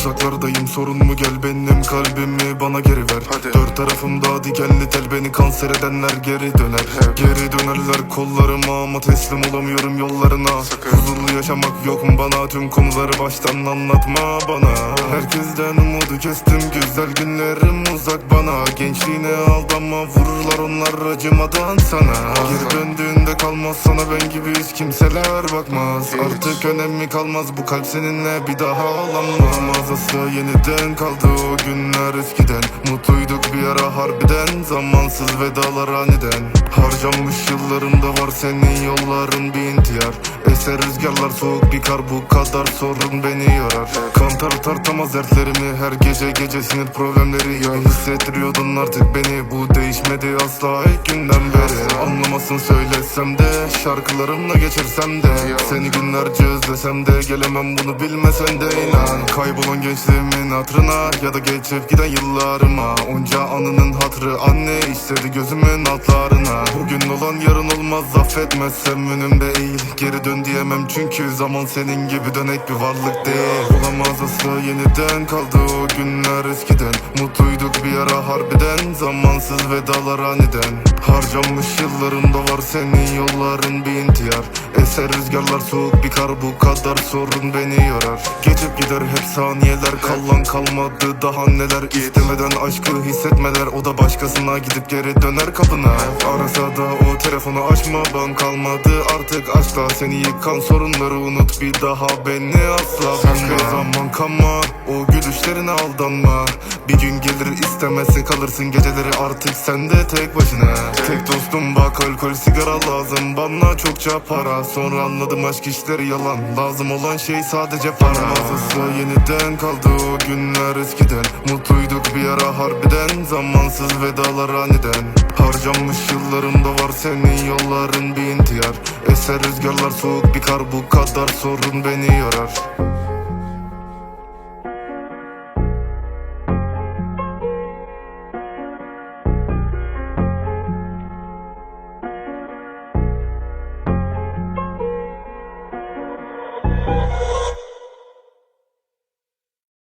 Uzaklardayım sorun mu? Gel benim kalbimi bana geri ver. Hadi. Dört tarafımda dikenli tel beni. Kanser edenler geri döner. Geri dönerler kollarıma ama teslim olamıyorum yollarına. Sakın. Huzurlu yaşamak yok mu? Bana tüm konuları baştan anlatma bana. Herkesten umudu kestim güzel günlerim uzak bana. Gençliğine aldanma vururlar onlar acımadan sana. Geri döndüğünde kalmaz sana ben gibi hiç kimseler bakmaz. Artık önemi kalmaz bu kalp seninle bir daha olamaz Mağazası yeniden kaldı o günler eskiden. Mutluyduk bir ara harbiden Zamansız vedalar aniden. Harcanmış yıllarımda var senin yolların bir intihar Eser rüzgarlar soğuk bir kar bu kadar sorun beni yorar Kantar tartamaz dertlerimi her gece gece sinir problemleri ya Hissettiriyordun artık beni. Bu değişmedi asla ilk günden beri. Anlamasın söylesem de şarkılarımla geçirsem de. Seni günlerce özlesem de gelemem bunu bilmesen de inan. Kaybolan gençliğimin hatırına ya da geçip giden yıllarıma Onca anının hatırı. Anne işledi gözümün altlarına. Bugün olan yarın olmaz affetmezsem önümde eğil. Geri dön diyemem çünkü zaman senin gibi dönek bir varlık değil. Olamaz asla yeniden kaldı o günler eskiden. Mutluyduk bir ara harbiden Zamansız vedalar aniden. Harcanmış yıllarımda var senin yolların bir intihar Eser rüzgarlar soğuk bir kar bu kadar sorun beni yorar Geçip gider hep saniyeler kalan kalmadı daha neler. İstemeden aşkı hissetmeler o da başkasına gidip geri döner kapına. Arasa da o telefonu açma ben kalmadı artık asla. Seni yıkan sorunları unut bir daha beni asla. Sakın zaman kanma o gülüşlerine aldanma. Bir gün gelir istemezse kalırsın geceleri artık sen de tek başına. Tek dostum bak alkol sigara lazım bana çokça para. Sonra anladım aşk işleri yalan lazım olan şey sadece para. Asla yeniden kaldı o günler eskiden. Mutluyduk bir ara harbiden Zamansız vedalar aniden. Harcanmış yıllarımda var senin yolların bir intihar Eser rüzgarlar soğuk bir kar bu kadar sorun beni yorar